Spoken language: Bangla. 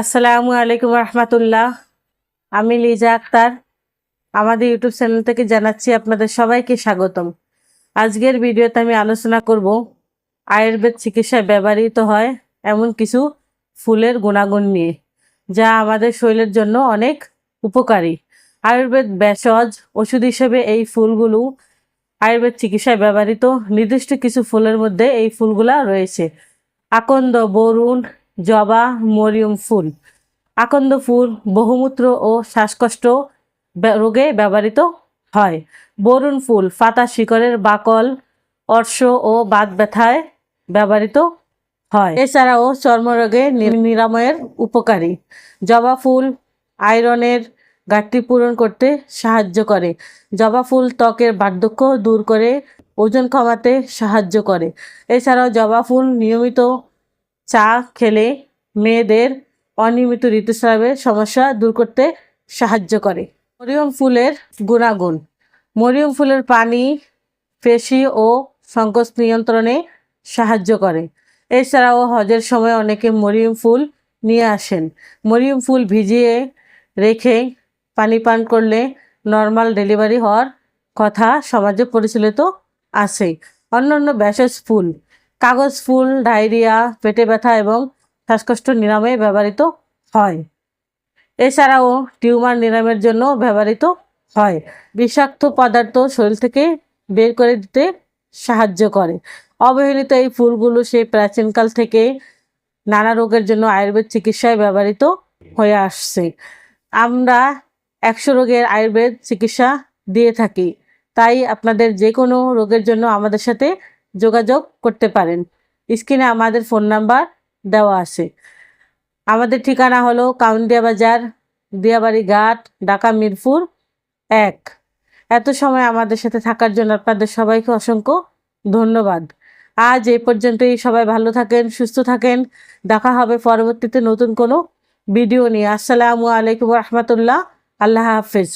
আসসালামু আলাইকুম রহমতুল্লাহ। আমি লিজা আক্তার। আমাদের ইউটিউব চ্যানেল থেকে জানাচ্ছি আপনাদের সবাইকে স্বাগতম। আজকের ভিডিওতে আমি আলোচনা করব, আয়ুর্বেদ চিকিৎসায় ব্যবহৃত হয় এমন কিছু ফুলের গুণাগুণ নিয়ে, যা আমাদের শরীরের জন্য অনেক উপকারী। আয়ুর্বেদ ভেষজ ওষুধ হিসেবে এই ফুলগুলো আয়ুর্বেদ চিকিৎসায় ব্যবহৃত। নির্দিষ্ট কিছু ফুলের মধ্যে এই ফুলগুলা রয়েছে। আকন্দ, বরুণ জবা, মরিয়ম ফুল। আকন্দ ফুল বহুমূত্র ও শ্বাসকষ্ট রোগে ব্যবহৃত হয়। বরুণ ফুল পাতা শিকড়ের বাকল, অর্শ ও বাত ব্যথায় ব্যবহৃত হয়। এছাড়াও চর্মরোগে নিরাময়ের উপকারী। জবা ফুল আয়রনের ঘাটতি পূরণ করতে সাহায্য করে। জবা ফুল ত্বকের বার্ধক্য দূর করে, ওজন কমাতে সাহায্য করে। এছাড়াও জবা ফুল নিয়মিত চা খেলে মেয়েদের অনিয়মিত ঋতুস্রাবের সমস্যা দূর করতে সাহায্য করে। মরিয়ম ফুলের গুণাগুণ। মরিয়ম ফুলের পানি, পেশি ও সংকোচ নিয়ন্ত্রণে সাহায্য করে। এছাড়াও হজের সময় অনেকে মরিয়ম ফুল নিয়ে আসেন। মরিয়ম ফুল ভিজিয়ে রেখে পানি পান করলে নর্মাল ডেলিভারি হওয়ার কথা সমাজে পরিচালিত আছে। অন্যান্য ভেষজ ফুল। কাগজ, ফুল, ডায়রিয়া, পেটে ব্যথা এবং শ্বাসকষ্ট নিরাময়ে ব্যবহৃত হয়। এছাড়াও টিউমার নিরাময়ের জন্য ব্যবহৃত হয়। বিষাক্ত পদার্থ শরীর থেকে বের করে দিতে সাহায্য করে। অবহেলিত এই ফুলগুলো সেই প্রাচীনকাল থেকে নানা রোগের জন্য আয়ুর্বেদ চিকিৎসায় ব্যবহৃত হয়ে আসছে। আমরা একশো রোগের আয়ুর্বেদ চিকিৎসা দিয়ে থাকি। তাই আপনাদের যে কোনো রোগের জন্য আমাদের সাথে যোগাযোগ করতে পারেন। স্ক্রিনে আমাদের ফোন নাম্বার দেওয়া আছে। আমাদের ঠিকানা হলো কাউন্দিয়া বাজার, দিয়াবাড়ি ঘাট, ঢাকা মিরপুর এক। এত সময় আমাদের সাথে থাকার জন্য আপনাদের সবাইকে অসংখ্য ধন্যবাদ। আজ এই পর্যন্তই। সবাই ভালো থাকেন, সুস্থ থাকেন। দেখা হবে পরবর্তীতে নতুন কোনো ভিডিও নিয়ে। আসসালামু আলাইকুম রহমতুল্লাহ। আল্লাহ হাফেজ।